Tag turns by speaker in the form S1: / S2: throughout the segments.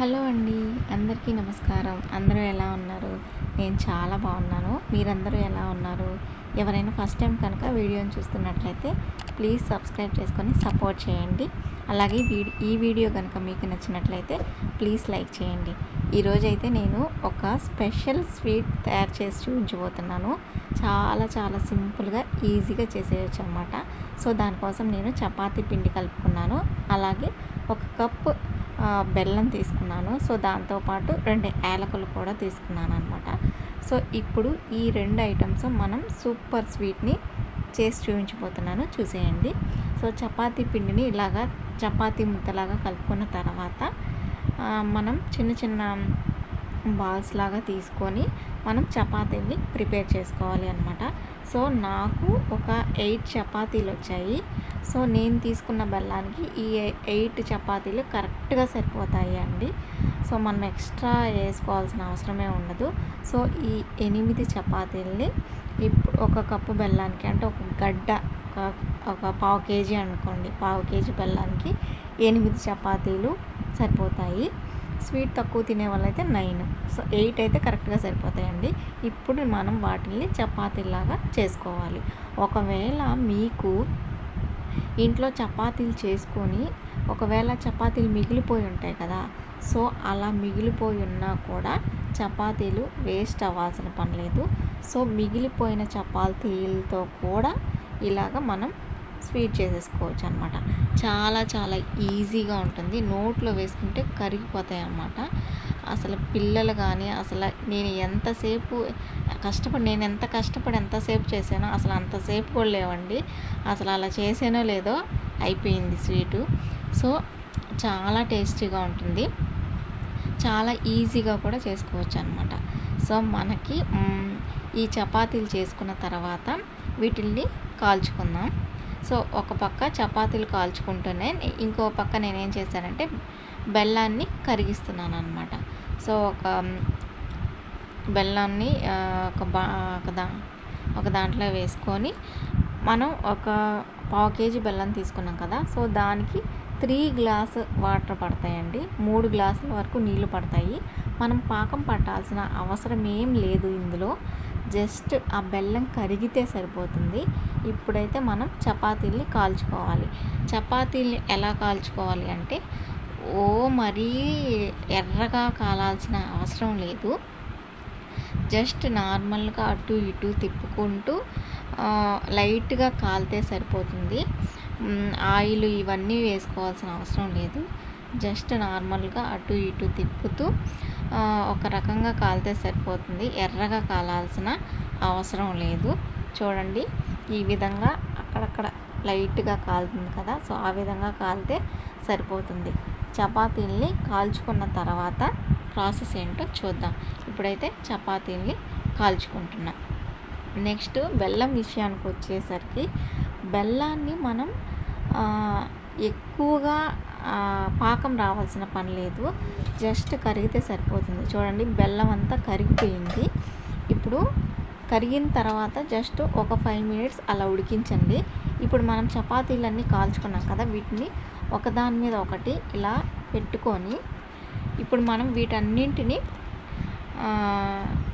S1: Hello అండి అందరికీ నమస్కారం. అందరూ ఎలా ఉన్నారు? నేను చాలా బాగున్నాను. మీరందరూ ఎలా ఉన్నారు? ఎవరైనా ఫస్ట్ టైం కనుక వీడియోని చూస్తున్నట్లయితే ప్లీజ్ సబ్స్క్రైబ్ చేసుకొని సపోర్ట్ చేయండి. అలాగే ఈ వీడియో కనుక మీకు నచ్చినట్లయితే ప్లీజ్ లైక్ చేయండి. ఈరోజైతే నేను ఒక స్పెషల్ స్వీట్ తయారు చేసి చూపించబోతున్నాను. చాలా చాలా సింపుల్గా ఈజీగా చేసేయచ్చు అనమాట సో దానికోసం నేను చపాతీ పిండి కలుపుకున్నాను. అలాగే ఒక కప్పు బెల్లం తీసుకున్నాను. సో దాంతోపాటు రెండు యాలకులు కూడా తీసుకున్నాను అనమాట సో ఇప్పుడు ఈ రెండు ఐటమ్స్ మనం సూపర్ స్వీట్ని చేసి చూపించబోతున్నాను. చూసేయండి. సో చపాతీ పిండిని ఇలాగా చపాతీ ముద్దలాగా కలుపుకున్న తర్వాత మనం చిన్న చిన్న బాల్స్ లాగా తీసుకొని మనం చపాతీని ప్రిపేర్ చేసుకోవాలి అనమాట సో నాకు ఒక ఎయిట్ చపాతీలు వచ్చాయి. సో నేను తీసుకున్న బెల్లానికి ఈ ఎయిట్ చపాతీలు కరెక్ట్గా సరిపోతాయి అండి. సో మనం ఎక్స్ట్రా వేసుకోవాల్సిన అవసరమే ఉండదు. సో ఈ ఎనిమిది చపాతీల్ని ఇప్పుడు ఒక కప్పు బెల్లానికి అంటే ఒక గడ్డ ఒక ఒక పావు కేజీ అనుకోండి పావు కేజీ బెల్లానికి ఎనిమిది చపాతీలు సరిపోతాయి. స్వీట్ తక్కువ తినే వాళ్ళైతే నైన్. సో ఎయిట్ అయితే కరెక్ట్గా సరిపోతాయండి. ఇప్పుడు మనం వాటిని చపాతీలాగా చేసుకోవాలి. ఒకవేళ మీకు ఇంట్లో చపాతీలు చేసుకొని ఒకవేళ చపాతీలు మిగిలిపోయి ఉంటాయి కదా సో అలా మిగిలిపోయి ఉన్నా కూడా చపాతీలు వేస్ట్ అవ్వాల్సిన పని లేదు. సో మిగిలిపోయిన చపాతీలతో కూడా ఇలాగ మనం స్వీట్ చేసేసుకోవచ్చు అనమాట చాలా చాలా ఈజీగా ఉంటుంది. నోట్లో వేసుకుంటే కరిగిపోతాయి అన్నమాట. అసలు పిల్లలు కానీ అసలు నేను ఎంతసేపు కష్టపడి నేను ఎంత కష్టపడి ఎంతసేపు చేశానో అసలు అంతసేపు కూడా లేవండి. అసలు అలా చేసానో లేదో అయిపోయింది స్వీటు. సో చాలా టేస్టీగా ఉంటుంది. చాలా ఈజీగా కూడా చేసుకోవచ్చు అనమాట సో మనకి ఈ చపాతీలు చేసుకున్న తర్వాత వీటిల్ని కాల్చుకుందాం. సో ఒక పక్క చపాతీలు కాల్చుకుంటూనే ఇంకో పక్క నేనేం చేశానంటే బెల్లాన్ని కరిగిస్తున్నాను అనమాట సో ఒక బెల్లాన్ని ఒక బా ఒక దా ఒక దాంట్లో వేసుకొని మనం ఒక పావు కేజీ బెల్లం తీసుకున్నాం కదా సో దానికి త్రీ గ్లాస్ వాటర్ పడతాయండి. మూడు గ్లాసుల వరకు నీళ్ళు పడతాయి. మనం పాకం పట్టాల్సిన అవసరం ఏం లేదు ఇందులో. జస్ట్ ఆ బెల్లం కరిగితే సరిపోతుంది. ఇప్పుడైతే మనం చపాతీల్ని కాల్చుకోవాలి. చపాతీల్ని ఎలా కాల్చుకోవాలి అంటే ఓ మరీ ఎర్రగా కాలాల్సిన అవసరం లేదు. జస్ట్ నార్మల్గా అటు ఇటు తిప్పుకుంటూ లైట్గా కాలితే సరిపోతుంది. ఆయిల్ ఇవన్నీ వేసుకోవాల్సిన అవసరం లేదు. జస్ట్ నార్మల్గా అటు ఇటు తిప్పుతూ ఒక రకంగా కాలితే సరిపోతుంది. ఎర్రగా కాలాల్సిన అవసరం లేదు. చూడండి ఈ విధంగా అక్కడక్కడ లైట్గా కాలుతుంది కదా సో ఆ విధంగా కాలితే సరిపోతుంది. చపాతీల్ని కాల్చుకున్న తర్వాత ప్రాసెస్ ఏంటో చూద్దాం. ఇప్పుడైతే చపాతీని కాల్చుకుంటున్నా. నెక్స్ట్ బెల్లం విషయానికి వచ్చేసరికి బెల్లాన్ని మనం ఎక్కువగా పాకం రావాల్సిన పని లేదు. జస్ట్ కరిగితే సరిపోతుంది. చూడండి బెల్లం అంతా కరిగిపోయింది. ఇప్పుడు కరిగిన తర్వాత జస్ట్ ఒక ఫైవ్ మినిట్స్ అలా ఉడికించండి. ఇప్పుడు మనం చపాతీలన్నీ కాల్చుకున్నాం కదా వీటిని ఒకదాని మీద ఒకటి ఇలా పెట్టుకొని ఇప్పుడు మనం వీటన్నింటిని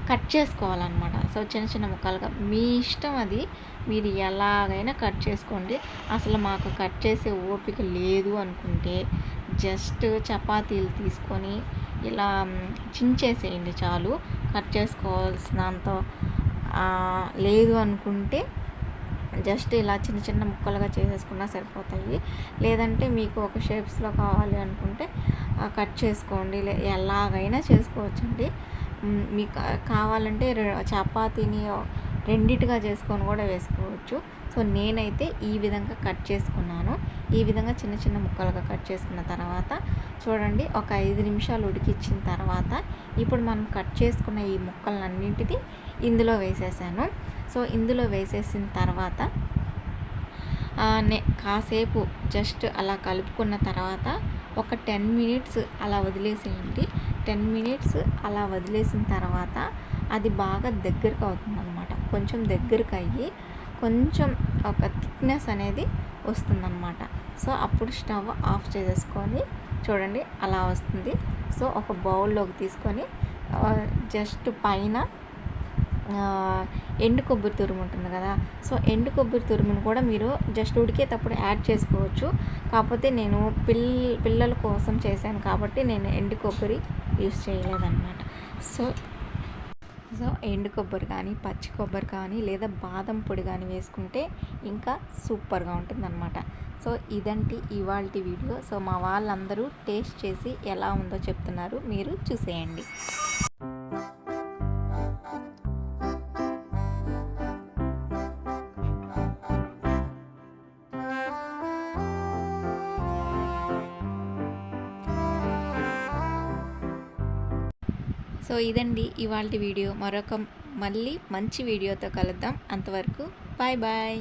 S1: కట్ చేసుకోవాలన్నమాట. సో చిన్న చిన్న ముక్కలుగా. మీ ఇష్టం అది. మీరు ఎలాగైనా కట్ చేసుకోండి. అసలు మాకు కట్ చేసే ఓపిక లేదు అనుకుంటే జస్ట్ చపాతీలు తీసుకొని ఇలా చించేసేయండి చాలు. కట్ చేసుకోవాల్సినంత లేదు అనుకుంటే జస్ట్ ఇలా చిన్న చిన్న ముక్కలుగా చేసేసుకున్నా సరిపోతాయి. లేదంటే మీకు ఒక షేప్స్లో కావాలి అనుకుంటే కట్ చేసుకోండి. ఎలాగైనా చేసుకోవచ్చండి. మీకు కావాలంటే చపాతీని రెండిటిగా చేసుకొని కూడా వేసుకోవచ్చు. సో నేనైతే ఈ విధంగా కట్ చేసుకున్నాను. ఈ విధంగా చిన్న చిన్న ముక్కలుగా కట్ చేసుకున్న తర్వాత చూడండి ఒక ఐదు నిమిషాలు ఉడికిచ్చిన తర్వాత ఇప్పుడు మనం కట్ చేసుకున్న ఈ ముక్కలన్నింటినీ ఇందులో వేసేసాను. సో ఇందులో వేసేసిన తర్వాత నే కాసేపు జస్ట్ అలా కలుపుకున్న తర్వాత ఒక టెన్ మినిట్స్ అలా వదిలేసేయండి. టెన్ మినిట్స్ అలా వదిలేసిన తర్వాత అది బాగా దగ్గరకు అవుతుంది అనమాట కొంచెం దగ్గరకు అయ్యి కొంచెం ఒక థిక్నెస్ అనేది వస్తుందన్నమాట. సో అప్పుడు స్టవ్ ఆఫ్ చేసేసుకొని చూడండి అలా వస్తుంది. సో ఒక బౌల్లోకి తీసుకొని జస్ట్ పైన ఎండు కొబ్బరి తురుము ఉంటుంది కదా. సో ఎండు కొబ్బరి తురుమును కూడా మీరు జస్ట్ ఉడికేటప్పుడు యాడ్ చేసుకోవచ్చు. కాకపోతే నేను పిల్ పిల్లల కోసం చేశాను కాబట్టి నేను ఎండు కొబ్బరి యూస్ చేయలేదన్నమాట. సో సో ఎండు కొబ్బరి కానీ పచ్చి కొబ్బరి కానీ లేదా బాదం పొడి కానీ వేసుకుంటే ఇంకా సూపర్గా ఉంటుందన్నమాట. సో ఇదంటి ఇవాళ వీడియో. సో మా వాళ్ళందరూ టేస్ట్ చేసి ఎలా ఉందో చెప్తున్నారు మీరు చూసేయండి. సో ఇదండి ఇవాళ వీడియో. మరొక మళ్ళీ మంచి వీడియోతో కలుద్దాం. అంతవరకు బాయ్ బాయ్.